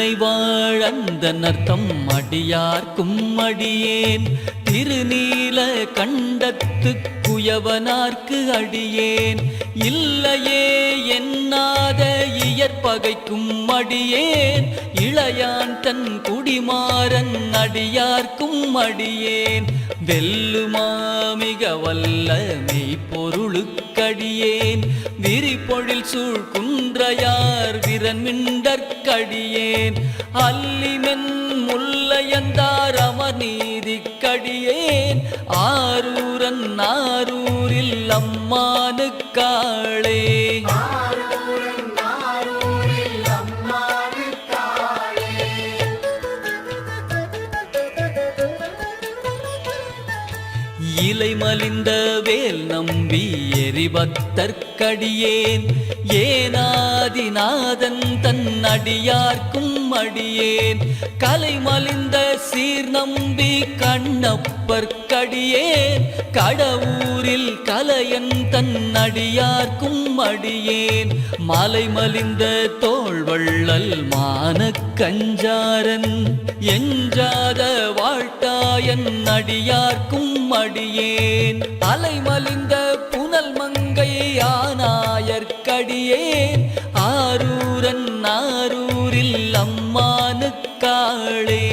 தில்லைவாழ் வாழந்த நர்த்தம் அடியார்க்கும் அடியேன். திருநீல கண்டத்து குயவனார்க்கு அடியேன். இல்லையே என்னாத இயற்பகைக்கும் அடியேன். இளையான் தன் குடிமாறன் அடியார்க்கும் அடியேன். வெல்லுமா மிக வல்ல மெய்ப்பொருளுக்கடியேன். திரிபொழில் சூழ் குன்றையார் விரன்மிண்டற்கடியேன் அல்லிமென் முல்லையந்தார் அவர் அமர்நீதிக்கடியேன் ஆரூரன் ஆரூரில் அம்மானுக்காளே இலை மலிந்த வேல் நம்பி எரிபத்தற்கடியேன் ஏனாதிநாதன் தன் அடியார்க்கும் அடியேன். கலை மலிந்த சீர் நம்பி கண்ணப்பற்கடியேன் கடவுரில் கலையன் தன் அடியார்க்கும் அடியேன். மலை மலிந்த தோள்வள்ளல் மான கஞ்சாரன். எஞ்சாத வாழ்க்கை வாழ்த்தாயன் அடியார்க்கும் அடியேன். அலைமலிந்த புனல் மங்கை ஆனாயற்கடியேன். ஆரூரன் ஆரூரில் அம்மானுக்காளே.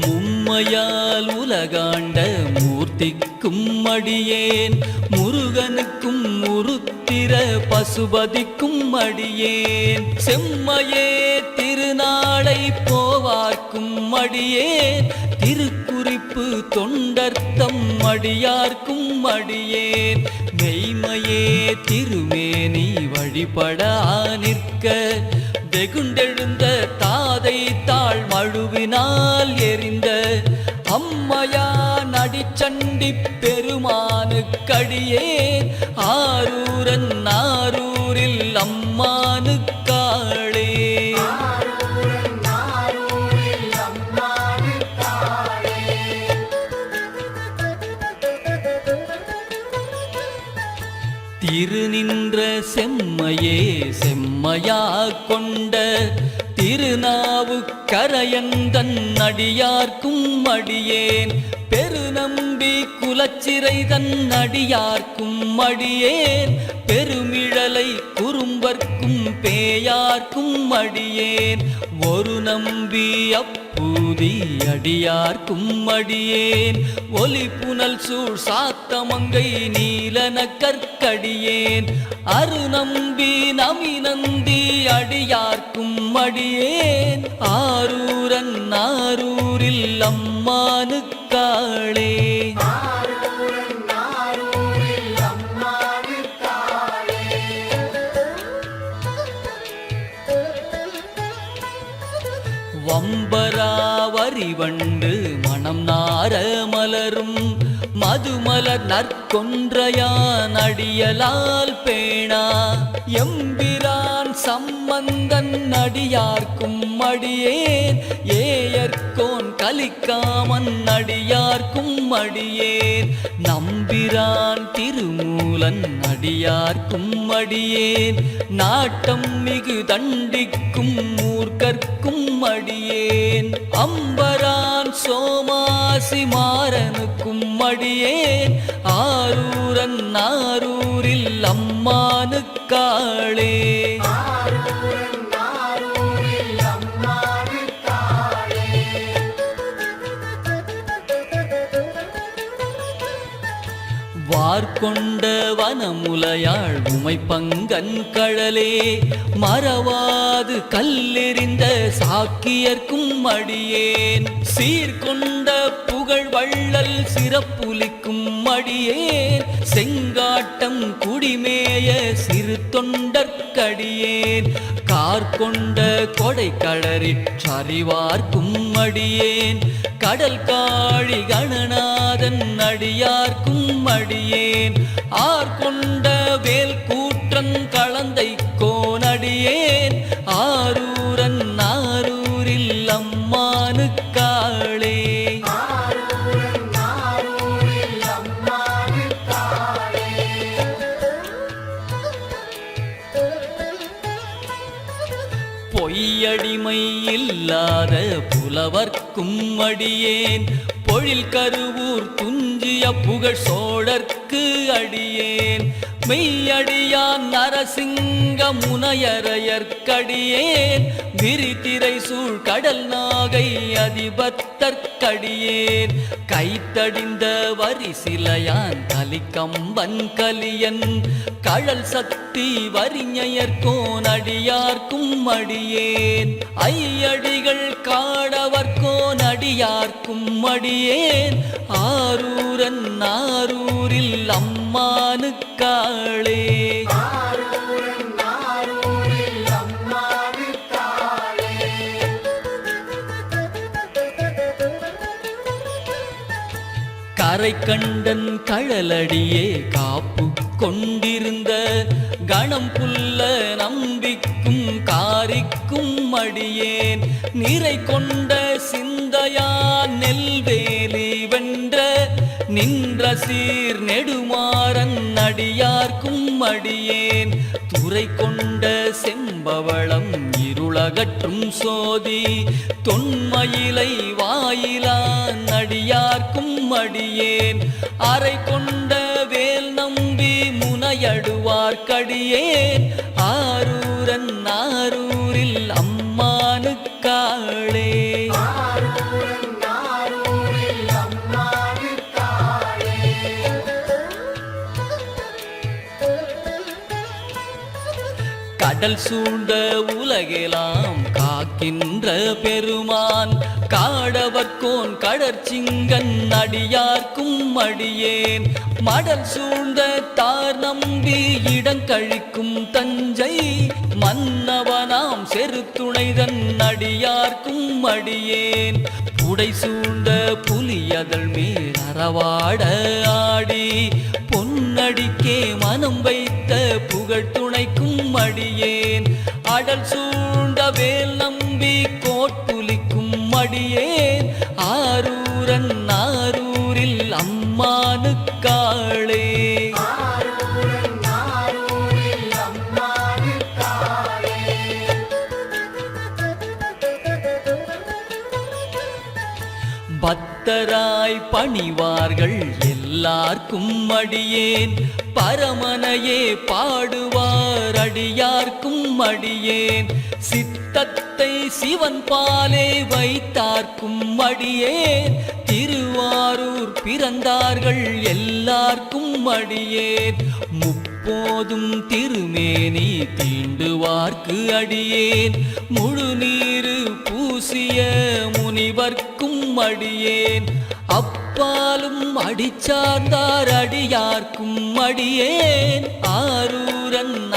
மும்மையால் உலகாண்ட மூர்த்திக்கும் அடியேன். முருகனுக்கும் உருத்திர பசுபதிக்கும் அடியேன். செம்மையே திருநாளை போவார்க்கும் அடியேன். திருக்குறிப்பு தொண்டர்த்தம் அடியார்க்கும் அடியேன். மெய்மையே திருமேனி வழிபட நிற்க. வெகுண்டெழுந்த தாதை தாழ் மழுவினால் எரிந்த. அம்மையார் நடிச்சண்டி பெருமானுக்கடியே ஆரூரன் ஆரூரில் அம்மானுக்காளே. திருநின்ற செம்மையே செம்மையா கொண்ட திருநாவுக்கரையன் தன் அடியார்க்கும் அடியேன். பெருநம்பி குலச்சிறை தன் அடியார்க்கும் அடியேன். பெருமிழலை குறும்பர்க்கும் யார்க்கும் அடியேன். ஒரு நம்பி அப்பூதி அடியார்க்கும் அடியேன். ஒலி புனல் சூழ் சாத்தமங்கை நீலன கற்கடியேன். அரு நம்பி நமி நந்தி அடியார்க்கும் அடியேன். ஆரூரன் ஆரூரில் அம்மானுக்காளே வம்பராவரி வண்டு மனம் நார மலரும். மதுமலர் நற்கொன்றையான் அடியலால் பேணா. எம்பிரான் சம்பந்தன் அடியார்க்கும் அடியேன். ஏயர்கோன் கலிக்காமன் அடியார்க்கும் அடியேன். நம்பிரான் திருமூலன் அடியார்க்கும் அடியேன். நாட்டம் மிகு தண்டிக்கும் மூர்க்கர்க்கும் அடியேன். அம்பரான் சோமாசி மாறனுக்கும் அடியேன். ஆரூரன் ஆரூரில் அம்மானுக்காளே வார்கொண்ட வனமுலையாள் உமை பங்கன் கழலே மறவாது கல்லெறிந்த சாக்கியர்க்கும் மடியேன் சீர்கொண்ட புகழ் வள்ளல் சிறப்புலிக்கும் மடியேன் செங்காட்டம் குடிமேய சிறு தொண்டற்கடியேன். கார்கொண்ட கொடை களறிற்றறிவார்க்கும் அடியேன். கடல் காழி கணநாதன் அடியார்க்கும் அடியேன். ஆர்கொண்ட வேல் கூற்றன் கலந்தை கோனடியேன். ஆரூரன் இல்லாத புலவர்க்கும் அடியேன். பொழில் கருவூர் துஞ்சிய புகழ் சோழர்க்கு அடியேன். மெய்யடியான் நரசிங்க முனையரையர்க்கடியேன். விரித்திரை சூழ் கடல் நாகை அதிபத்தற்கு அதிபத்தற்கடியேன் கைத்தடிந்த வரிசிலையான் கலிக்கம்பன் கலியன். கழல் சக்தி வரிஞயர்கோன் அடியார்க்கும் அடியேன். ஐயடிகள் காடவர்கோன் அடியார்க்கும் அடியேன். ஆரூரன் ஆரூரில் அம்மானுக்காளே கரை கண்டன் கழலடியே காப்பு கொண்டிருந்த கணம் புல்ல நம்பிக்கும் காரிக்கும் அடியேன். நிறை கொண்ட சிந்தையா நெல்வேலி வென்ற நின்ற சீர் நெடுமாறன் அடியார்க்கும் அடியேன். துறை கொண்ட செம்பவளம் இருளகற்றும் சோதி தொன்மயிலை வாயிலா அடியேன். அரை கொண்ட வேல் நம்பி முனையடுவார்க்கடியேன் ஆரூரன் ஆரூரில் அம்மானுக்காளே. கடல் சூழ்ந்த உலகெலாம் காக்கின்ற பெருமான் காடவர்கோன் கடற்சிங்கன் அடியார்க்கும் அடியேன். மடல் சூழ்ந்த தார் நம்பி இடங்கழிக்கும் தஞ்சை மன்னவனாம் செருத்துணைதன் அடியார்க்கும் அடியேன். புடை சூழ்ந்த புலி அதழ் மேல் அறவாட ஆடி பொன்னடிக்கே மனம் வைத்த புகழ் துணைக்கும் அடியேன். அடல் சூழ் பக்தராய் பணிவார்கள் எல்லார்க்கும் அடியேன். பரமனையே பாடுவார் அடியார்க்கும் அடியேன். சித்தத்தை சிவன் பாலே வைத்தார்க்கும் அடியேன். திருவாரூர் பிறந்தார்கள் எல்லார்க்கும் அடியேன். போதும் திருமேனி தீண்டுவார்க்கு அடியேன். முழு நீரு பூசிய முனிவர்க்கும் அடியேன். அப்பாலும் அடிச்சார்ந்தார் அடியார்க்கும் அடியேன். ஆரூரன்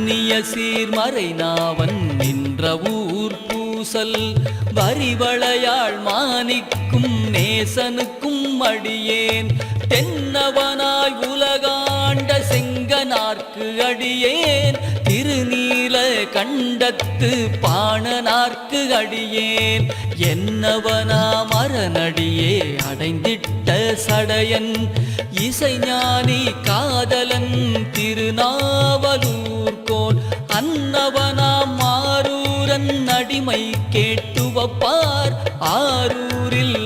மன்னிய சீர்மறை நாவன் நின்ற ஊர் பூசல். வரிவளையாள் மாணிக்கும் நேசனுக்கும் அடியேன். தென்னவனாய் உலகாண்ட செங்கனார்க்கு அடியேன். திருநீல கண்டத்து பாணனார்க்கு அடியேன். என்னவனா மரநடியே அடைந்திட்ட சடையன். இசைஞானி காதலன் திருநாவலூர் போல் அன்னவனாம் மாரூரன் அடிமை கேட்டுவப்பார் ஆரூரில்